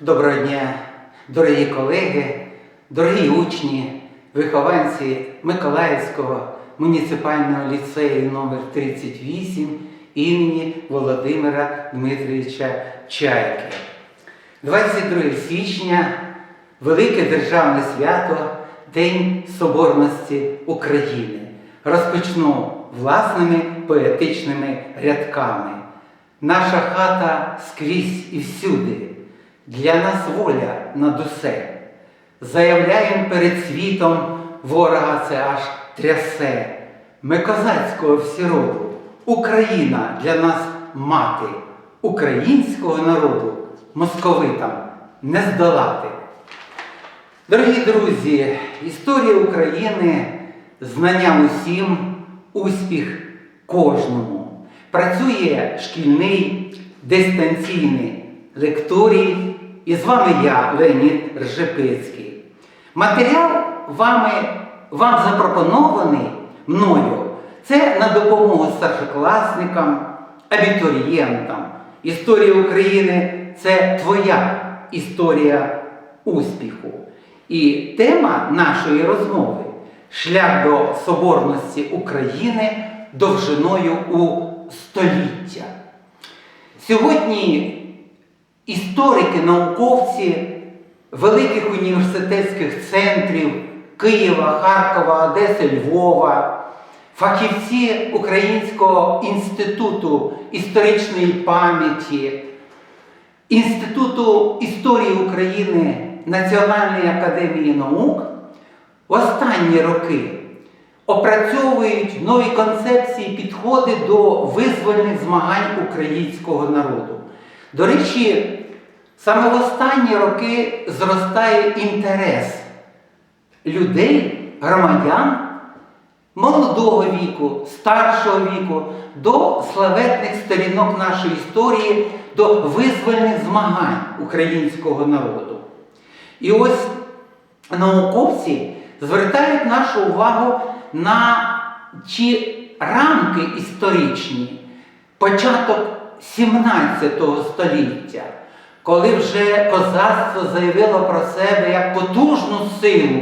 Доброго дня, дорогі колеги, дорогі учні, вихованці Миколаївського муніципального ліцею номер 38 імені Володимира Дмитровича Чайки. 22 січня велике державне свято День Соборності України. Розпочну власними поетичними рядками. Наша хата скрізь і всюди, для нас воля над усе. Заявляєм перед світом ворога це аж трясе. Ми козацького всі роду, Україна для нас мати, українського народу московитам не здолати. Дорогі друзі, історія України, знання усім, успіх кожному. Працює шкільний дистанційний лекторій, і з вами я, Леонід Ржепицький. Матеріал вами, вам запропонований мною. Це на допомогу старшокласникам, абітурієнтам. Історія України це твоя історія успіху. І тема нашої розмови шлях до соборності України довжиною у століття. Сьогодні історики, науковці великих університетських центрів Києва, Харкова, Одеси, Львова, фахівці Українського інституту історичної пам'яті, Інституту історії України Національної академії наук в останні роки опрацьовують нові концепції, підходи до визвольних змагань українського народу. До речі, саме в останні роки зростає інтерес людей, громадян молодого віку, старшого віку, до славетних сторінок нашої історії, до визвольних змагань українського народу. І ось науковці звертають нашу увагу на ті рамки історичні, початок 17 століття, коли вже козацтво заявило про себе як потужну силу,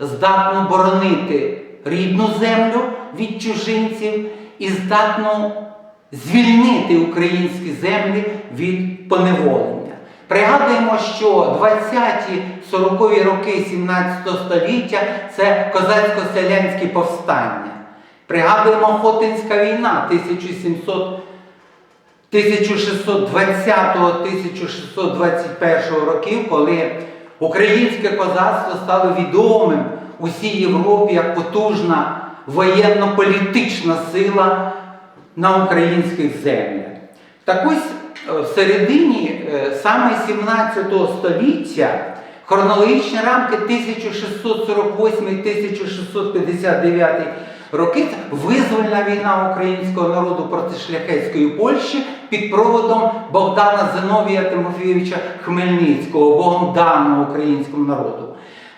здатну боронити рідну землю від чужинців і здатну звільнити українські землі від поневолення. Пригадуємо, що 20-ті 40-ві роки 17 століття це козацько-селянські повстання. Пригадуємо Хотинська війна 1700 1620-1621 років, коли українське козацтво стало відомим усій Європі як потужна воєнно-політична сила на українських землях. Так ось е, в середині е, саме 17 століття хронологічні рамки 1648-1659 роки визвольна війна українського народу проти шляхетської Польщі під проводом Богдана Зиновія Тимофійовича Хмельницького, богом даного українському народу.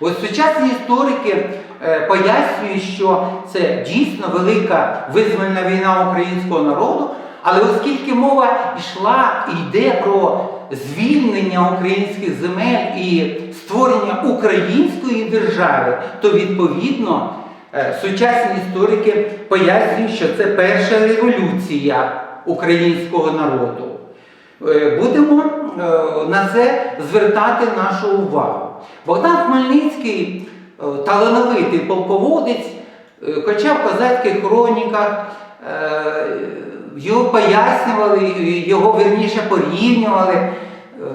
Ось сучасні історики е, пояснюють, що це дійсно велика визвольна війна українського народу, але оскільки мова йшла і йде про звільнення українських земель і створення української держави, то відповідно е, сучасні історики пояснюють, що це перша революція українського народу. Е, Будемо е, на це звертати нашу увагу. Богдан Хмельницький е, талановитий полководець, хоча в козацьких хроніках його пояснювали, його вірніше порівнювали,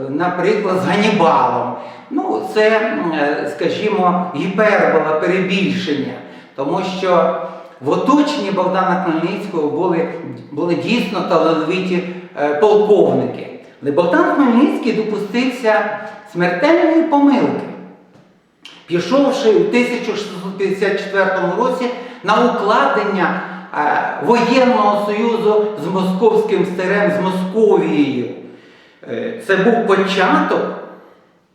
наприклад, з Ганнібалом. Ну, це, скажімо, гіпербола, перебільшення, тому що в оточенні Богдана Хмельницького були, були дійсно талановиті е, полковники. Але Богдан Хмельницький допустився смертельної помилки, пішовши у 1654 році на укладення е, воєнного союзу з Московським стирем, з Московією. Е, Це був початок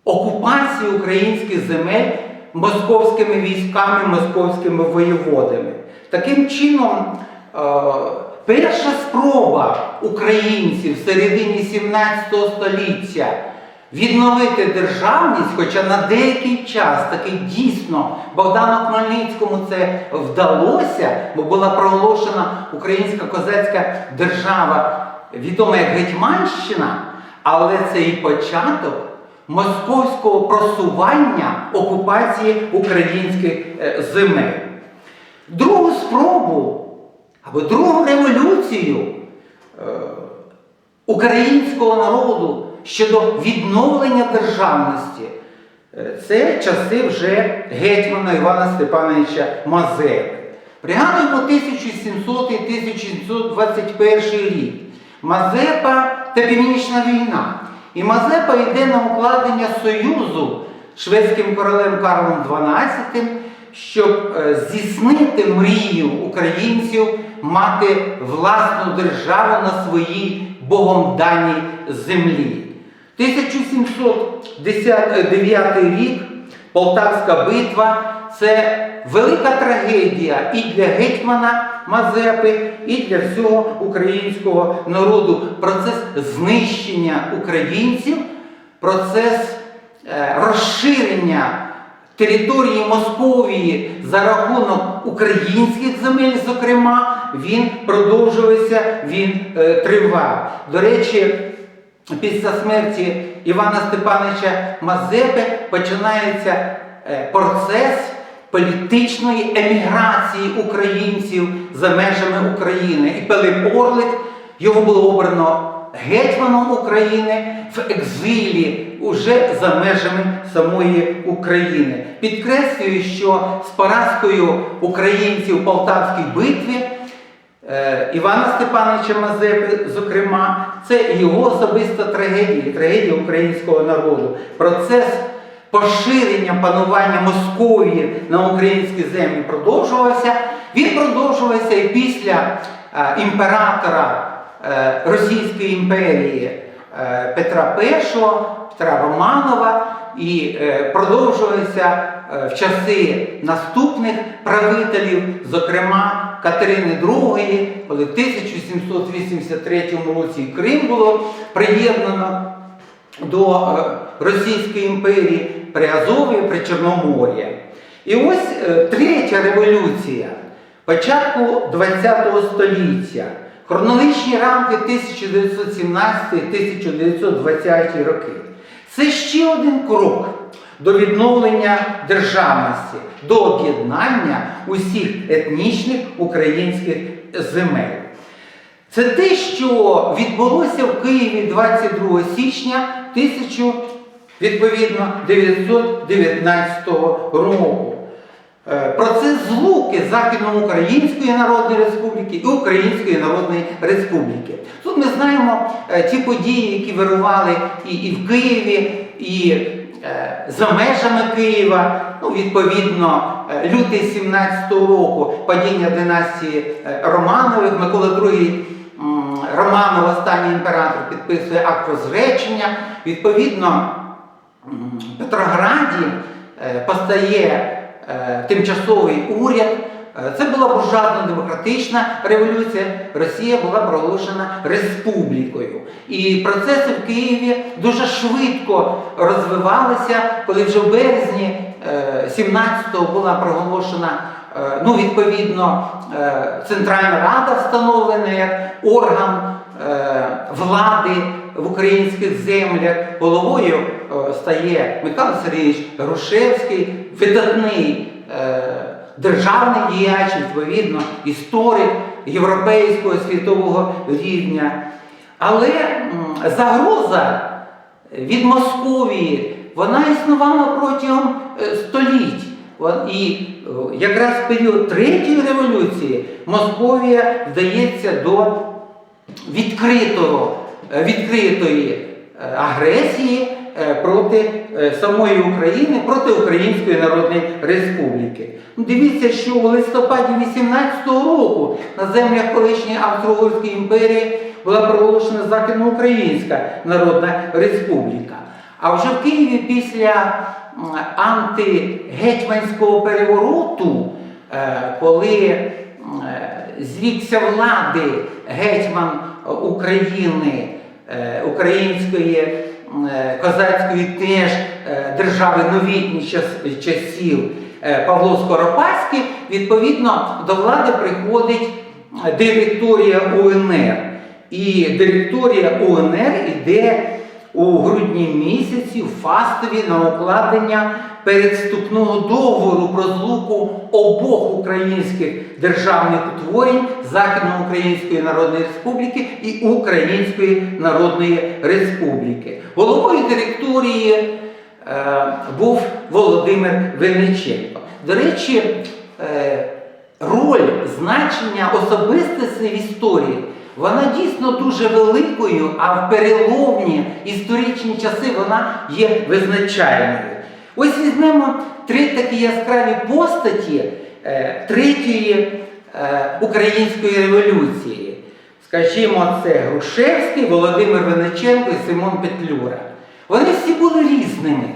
окупації українських земель московськими військами, московськими воєводами. Таким чином, е, перша спроба українців в середині 17 століття відновити державність, хоча на деякий час таки дійсно Богдану Хмельницькому це вдалося, бо була проголошена українська козацька держава, відома як Гетьманщина, але це і початок московського просування окупації українських е, земель. Другу спробу або другу революцію е, українського народу щодо відновлення державності. Е, Це часи вже гетьмана Івана Степановича Мазепи. Пригадуємо 1700-1721 рік. Мазепа та Північна війна. І Мазепа йде на укладення союзу шведським королем Карлом XII, щоб е, здійснити мрію українців мати власну державу на своїй богом даній землі. 1709 рік Полтавська битва це велика трагедія і для гетьмана Мазепи, і для всього українського народу. Процес знищення українців, процес е, розширення території Московії за рахунок українських земель, зокрема, він продовжувався, він е, тривав. До речі, після смерті Івана Степановича Мазепи починається е, процес політичної еміграції українців за межами України. І Пилип Орлик його було обрано гетьманом України в екзилі уже за межами самої України. Підкреслюю, що з поразкою українців у Полтавській битві е, Івана Степановича Мазепи, зокрема, це його особиста трагедія, трагедія українського народу. Процес поширення панування Московії на українські землі продовжувався. Він продовжувався і після е, імператора е, Російської імперії Петра І, Петра Романова, і е, продовжувався е, в часи наступних правителів, зокрема Катерини II, коли в 1783 році Крим було приєднано до е, Російської імперії при Азові, при Чорномор'ї. І ось третя революція початку ХХ століття. Хронологічні рамки 1917-1920 роки. Це ще один крок до відновлення державності, до об'єднання усіх етнічних українських земель. Це те, що відбулося в Києві 22 січня 1919 року. Е, Процес злуки Західноукраїнської Народної Республіки і Української Народної Республіки. Тут ми знаємо е, ті події, які вирували і, і в Києві, і е, за межами Києва. Ну, відповідно, лютий 17-го року падіння династії Романових, Микола II Романов, останній імператор, підписує акт розречення. Відповідно, в Петрограді постає тимчасовий уряд. Е, Це була буржуазно демократична революція. Росія була проголошена республікою. І процеси в Києві дуже швидко розвивалися, коли вже в березні 17-го була проголошена. е, Ну, відповідно, е, Центральна Рада встановлена як орган е, влади в українських землях. Головою е, стає Михайло Сергійович Грушевський, видатний е, державний діяч, відповідно, історик європейського світового рівня. Але загроза від Московії вона існувала протягом е, століть. І якраз в період третьої революції Московія вдається до відкритого, відкритої е, агресії е, проти е, самої України, проти Української Народної Республіки. Ну, Дивіться, що у листопаді 18-го року на землях колишньої Австро-Угорської імперії була проголошена Західноукраїнська Народна Республіка. А вже в Києві після антигетьманського перевороту, е, коли е, влади гетьман е, України, е, української м, е, е, козацької теж е, держави новітніх часів е, Павло Скоропадський, відповідно до влади приходить е, директорія УНР. І директорія УНР йде у грудні місяці в Фастові на укладення передступного договору про злуку обох українських державних утворень Західноукраїнської Народної Республіки і Української Народної Республіки. Головою директорії е, був Володимир Винниченко. До речі, е, роль значення особистості в історії вона дійсно дуже великою, а в переломні історичні часи вона є визначальною. Ось візьмемо три такі яскраві постаті е, третьої е, української революції. Скажімо, це Грушевський, Володимир Винниченко і Симон Петлюра. Вони всі були різними.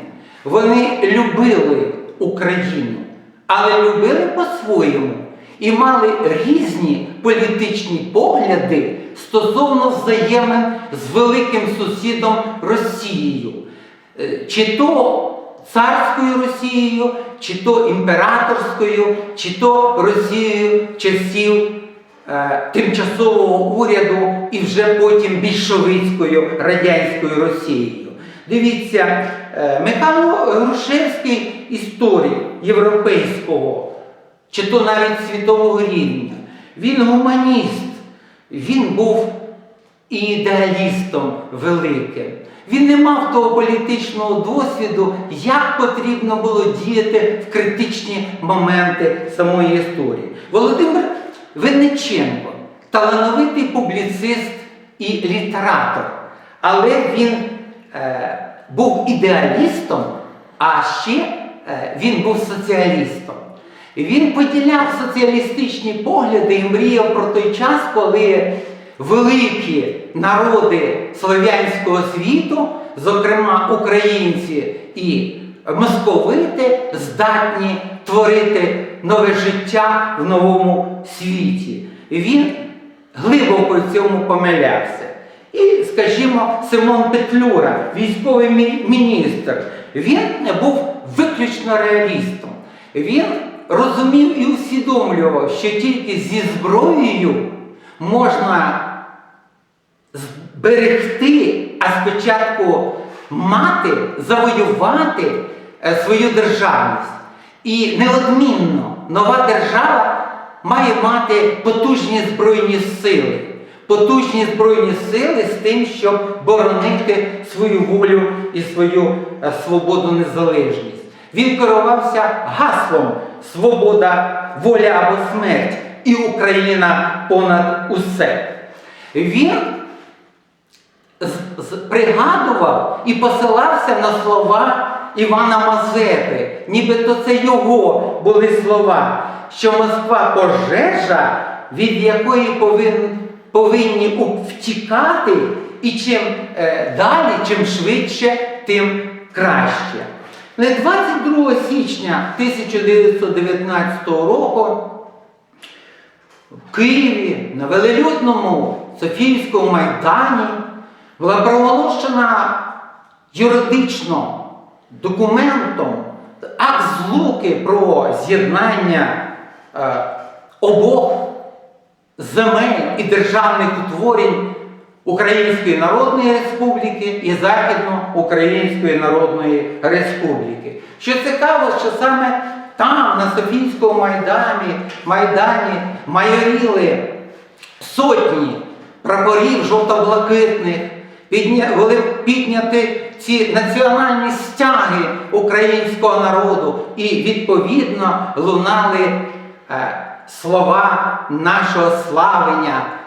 Вони любили Україну, але любили по-своєму і мали різні політичні погляди стосовно взаємин з великим сусідом Росією. Е, Чи то царською Росією, чи то імператорською, чи то Росією часів е, тимчасового уряду і вже потім більшовицькою радянською Росією. Дивіться, е, Михайло Грушевський історик європейського, чи то навіть світового рівня. Він гуманіст, він був ідеалістом великим. Він не мав того політичного досвіду, як потрібно було діяти в критичні моменти самої історії. Володимир Винниченко талановитий публіцист і літератор, але він е, був ідеалістом, а ще е, він був соціалістом. Він поділяв соціалістичні погляди і мріяв про той час, коли великі народи слов'янського світу, зокрема українці і московити, здатні творити нове життя в новому світі. Він глибоко в цьому помилявся. І, скажімо, Симон Петлюра, військовий міністр, він був виключно реалістом. Він розумів і усвідомлював, що тільки зі зброєю можна зберегти, а спочатку мати, завоювати е, свою державність. І неодмінно нова держава має мати потужні збройні сили. Потужні збройні сили з тим, щоб боронити свою волю і свою е, свободу незалежність. Він керувався гаслом свобода, воля або смерть і Україна понад усе. Він пригадував і посилався на слова Івана Мазепи, нібито це його були слова, що Москва пожежа, від якої повин, повинні втікати, і чим е, далі, чим швидше, тим краще. Але 22 січня 1919 року в Києві на велелюдному Софійському майдані була проголошена юридично документом акт злуки про з'єднання е, обох земель і державних утворень Української Народної Республіки і Західноукраїнської Народної Республіки. Що цікаво, що саме там, на Софійському майдані, майдані майоріли сотні прапорів жовто-блакитних, були підняті ці національні стяги українського народу, і відповідно лунали е, слова нашого славення.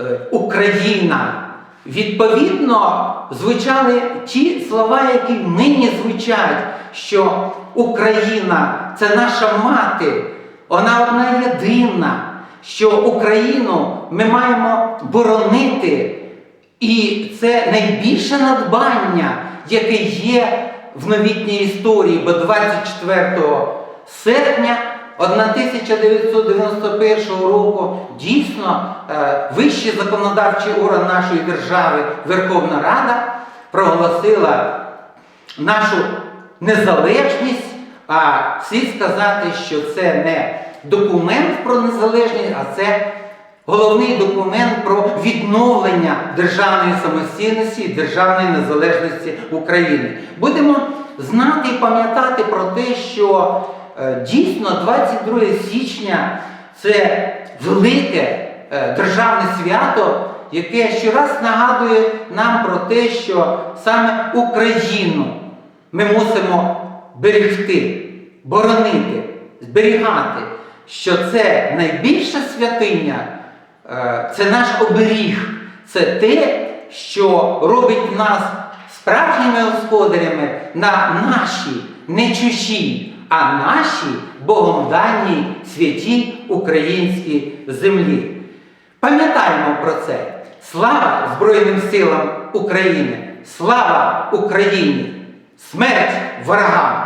Е, Україна. Відповідно, звучали ті слова, які нині звучать, що Україна це наша мати, вона одна єдина, що Україну ми маємо боронити. І це найбільше надбання, яке є в новітній історії, бо 24 серпня 1991 року дійсно е, вищий законодавчий орган нашої держави, Верховна Рада, проголосила нашу незалежність, а слід сказати, що це не документ про незалежність, а це головний документ про відновлення державної самостійності і державної незалежності України. Будемо знати і пам'ятати про те, що дійсно 22 січня це велике е, державне свято, яке щораз нагадує нам про те, що саме Україну ми мусимо берегти, боронити, зберігати, що це найбільша святиня, е, це наш оберіг, це те, що робить нас справжніми господарями на нашій, не чужій, а нашій Богом даній святій українській землі. Пам'ятаємо про це. Слава Збройним силам України! Слава Україні! Смерть ворогам!